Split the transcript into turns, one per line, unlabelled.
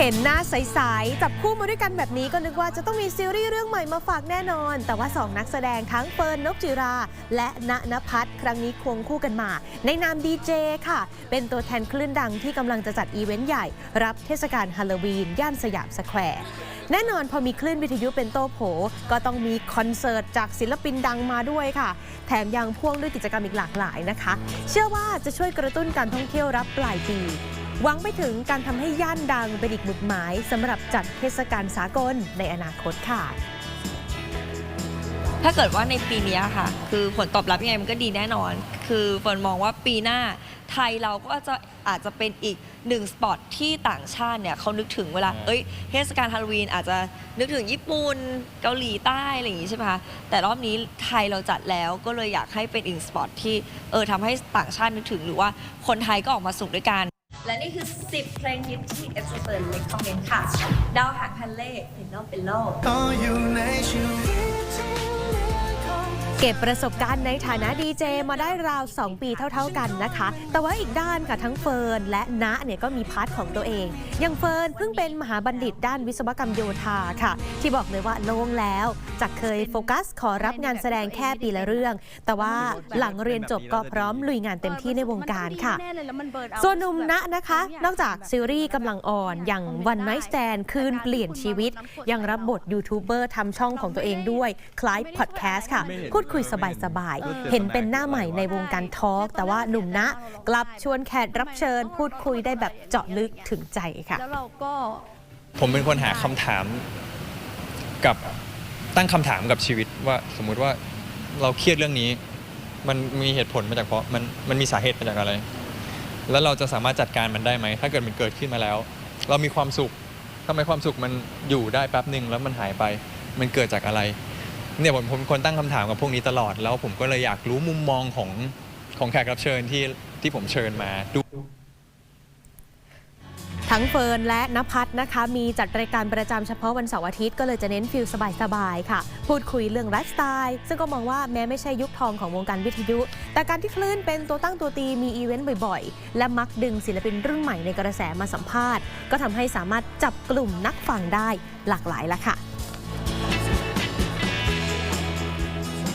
เห็นหน้าใสๆจับคู่มาด้วยกันแบบนี้ก็นึกว่าจะต้องมีซีรีส์เรื่องใหม่มาฝากแน่นอน แต่ว่า 2 นักแสดงทั้งเฟิร์นนกจิรา และณนภัทรครั้งนี้ควงคู่กันมา ในนามดีเจค่ะ เป็นตัวแทนคลื่นดังที่กำลังจะจัดอีเวนต์ใหญ่ รับเทศกาลฮาโลวีน ย่านสยามสแควร์แน่นอนพอมีคลื่นวิทยุเป็นโต้โผ ก็ต้องมีคอนเสิร์ตจากศิลปินดังมาด้วยค่ะ แถมยังพ่วงด้วยกิจกรรมอีกหลากหลายนะคะ เชื่อว่าจะช่วยกระตุ้นการท่องเที่ยวรับปลายปี หวังไปถึงการทำให้ย่านดังเป็นอีกหมุดหมายสำหรับจัดเทศกาลสากลในอนาคตค่ะ
ถ้าเกิดว่าในปีเนี้ยค่ะ คือผลตอบรับยังไงมันก็ดีแน่นอน คือเฟิร์นมองว่าปีหน้าไทยเราก็จะอาจจะเป็นอีกหนึ่งสปอตที่ต่างชาติเนี่ยเขานึกถึงเวลา เอ้ยเทศกาลฮาโลวีนอาจจะนึกถึงญี่ปุ่นเกาหลีใต้อะไรอย่างงี้ใช่ไหมคะแต่รอบนี้ไทยเราจัดแล้วก็เลยอยากให้เป็นอีกสปอตที่เออทำให้ต่างชาตินึกถึงหรือว่าคนไทยก็ออกมาสนุกด้วยกัน และนี่คือ 10 เพลงฮิตที่เอฟเฟิร์นเลคคอมเมนต์ค่ะ ดาวหางคันเล่เป็นโลเป็นโลก
เก็
บประสบการณ์ในฐานะดีเจมาได้ราว 2 ปีเท่าๆกันนะคะ แต่ว่าอีกด้านค่ะทั้งเฟิร์นและณเนี่ยก็มีพาร์ทของตัวเอง อย่างเฟิร์นเพิ่งเป็นมหาบัณฑิตด้านวิศวกรรมโยธาค่ะ ที่บอกเลยว่าโล่งแล้ว จากเคยโฟกัสขอรับงานแสดงแค่ปีละเรื่อง แต่ว่าหลังเรียนจบก็พร้อมลุยงานเต็มที่ในวงการค่ะ ส่วนหนุ่มณนะคะ นอกจากซีรีส์กำลังอ่อนอย่าง One Night Stand คืนเปลี่ยนชีวิต ยังรับบทยูทูบเบอร์ทำช่องของตัวเองด้วยคล้ายพอดแคสต์ค่ะพูดคุยสบายๆ เห็นเป็นหน้าใหม่ในวงการทอล์กแต่ว่าหนุ่มณกลับชวนแขกรับเชิญ พูดคุยได้แบบเจาะลึกถึงใจค่ะ
แล้วเราก็
ผมเป็นคนหาคำถามกับตั้งคำถามกับชีวิตว่าสมมุติว่าเราเครียดเรื่องนี้ มันมีเหตุผลมาจากเพราะมันมันมีสาเหตุมาจากอะไร แล้วเราจะสามารถจัดการมันได้ไหม ถ้าเกิดมันเกิดขึ้นมาแล้ว เรามีความสุขทำไมความสุขมันอยู่ได้แป๊บหนึ่งแล้วมันหายไป มันเกิดจากอะไร เนี่ยผมผมคนตั้งคำถามกับพวกนี้ตลอด แล้วผมก็เลยอยากรู้มุมมองของของแขกรับเชิญที่ที่ผมเชิญมาดู
ทั้งเฟิร์นและนภัทรนะคะ มีจัดรายการประจำเฉพาะวันเสาร์อาทิตย์ก็เลยจะเน้นฟิลสบายๆค่ะ พูดคุยเรื่องไลฟ์สไตล์ ซึ่งก็มองว่าแม้ไม่ใช่ยุคทองของวงการวิทยุ แต่การที่คลื่นเป็นตัวตั้งตัวตีมีอีเวนต์บ่อยๆ และมักดึงศิลปินรุ่นใหม่ในกระแสมาสัมภาษณ์ ก็ทำให้สามารถจับกลุ่มนักฟังได้หลากหลายละค่ะ